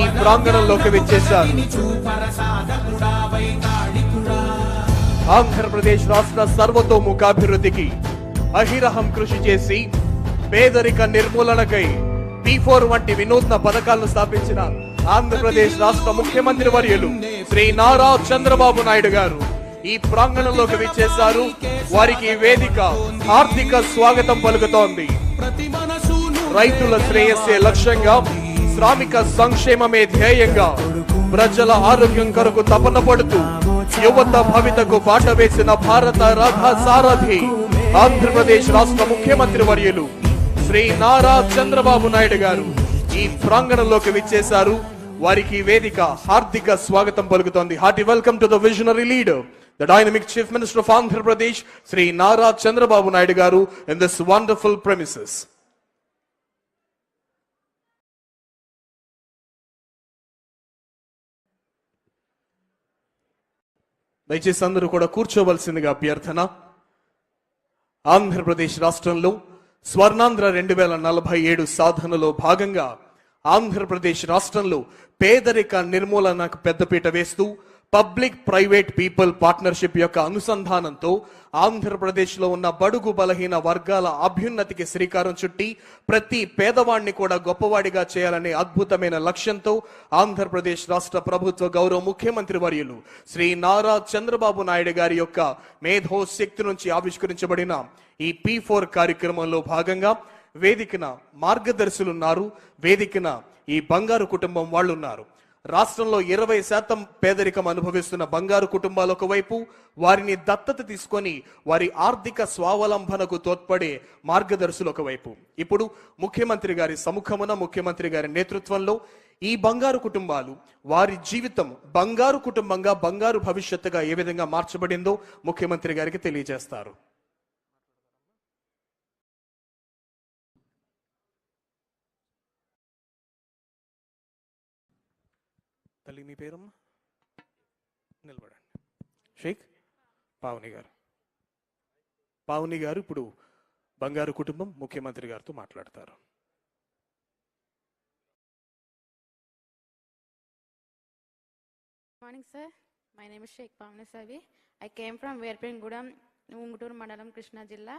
ఈ ప్రాంగణంలోకి విచ్చేశారు. ఆంధ్రప్రదేశ్ రాష్ట్ర సర్వతోముఖాభివృద్ధికి అహిరహం కృషి చేసి పేదరిక నిర్మూలనకై పి ఫోర్ వంటి వినూత్న పథకాలను స్థాపించిన ఆంధ్రప్రదేశ్ రాష్ట్ర ముఖ్యమంత్రి వర్యులు శ్రీ నారా చంద్రబాబు నాయుడు గారు ఈ ప్రాంగణంలోకి విచ్చేశారు. వారికి వేదిక ఆర్థిక స్వాగతం పలుకుతోంది. రైతుల శ్రేయస్సే లక్ష్యంగా శ్రామిక సంక్షేమమే ధ్యేయంగా ప్రజల ఆరోగ్యం కొరకు తపన పడుతూ యువత భవితకు పాట వేసిన భారత రథ సారథి ఆంధ్రప్రదేశ్ రాష్ట్ర ముఖ్యమంత్రి వర్యులు శ్రీ నారా చంద్రబాబు నాయుడు గారు ఈ ప్రాంగణంలోకి విచ్చేశారు. వారికి వేదిక హార్దిక స్వాగతం పలుకుతోంది. Hearty welcome to the visionary leader the dynamic chief minister of Andhra Pradesh Shri Nara Chandrababu Naidu గారు ఇన్ దిస్ వండర్ఫుల్ ప్రెమిసెస్ దయచేసి అందరూ కూడా కూర్చోవలసిందిగా అభ్యర్థన. ఆంధ్రప్రదేశ్ రాష్ట్రంలో స్వర్ణాంధ్ర రెండు వేల నలభై ఏడు సాధనలో భాగంగా ఆంధ్రప్రదేశ్ రాష్ట్రంలో పేదరిక నిర్మూలనకు పెద్దపీట వేస్తూ పబ్లిక్ ప్రైవేట్ పీపుల్ పార్ట్నర్షిప్ యొక్క అనుసంధానంతో ఆంధ్రప్రదేశ్లో ఉన్న బడుగు బలహీన వర్గాల అభ్యున్నతికి శ్రీకారం చుట్టి ప్రతి పేదవాడిని కూడా గొప్పవాడిగా చేయాలనే అద్భుతమైన లక్ష్యంతో ఆంధ్రప్రదేశ్ రాష్ట్ర ప్రభుత్వ గౌరవ ముఖ్యమంత్రి వర్యులు శ్రీ నారా చంద్రబాబు నాయుడు గారి యొక్క మేధో శక్తి నుంచి ఆవిష్కరించబడిన ఈ పీ ఫోర్ కార్యక్రమంలో భాగంగా వేదికన మార్గదర్శులున్నారు. వేదికన ఈ బంగారు కుటుంబం వాళ్ళు ఉన్నారు రాష్ట్రంలో ఇరవై శాతం పేదరికం అనుభవిస్తున్న బంగారు కుటుంబాలు ఒకవైపు వారిని దత్తత తీసుకొని వారి ఆర్థిక స్వావలంబనకు తోడ్పడే మార్గదర్శులు ఒకవైపు. ఇప్పుడు ముఖ్యమంత్రి గారి సముఖమున ముఖ్యమంత్రి గారి నేతృత్వంలో ఈ బంగారు కుటుంబాలు వారి జీవితం బంగారు కుటుంబంగా బంగారు భవిష్యత్తుగా ఏ విధంగా మార్చబడిందో ముఖ్యమంత్రి గారికి తెలియజేస్తారు. మళ్ళీ మీ పేరమ్మా? నిలబడండి. షేక్? పావుని గారు. పావుని గారు ఇప్పుడు బంగారు కుటుంబం ముఖ్యమంత్రి గారితో మాట్లాడతారు. Morning sir my name Shaik Pavanasavi I came from Verpengudem Unguturu మండలం కృష్ణా జిల్లా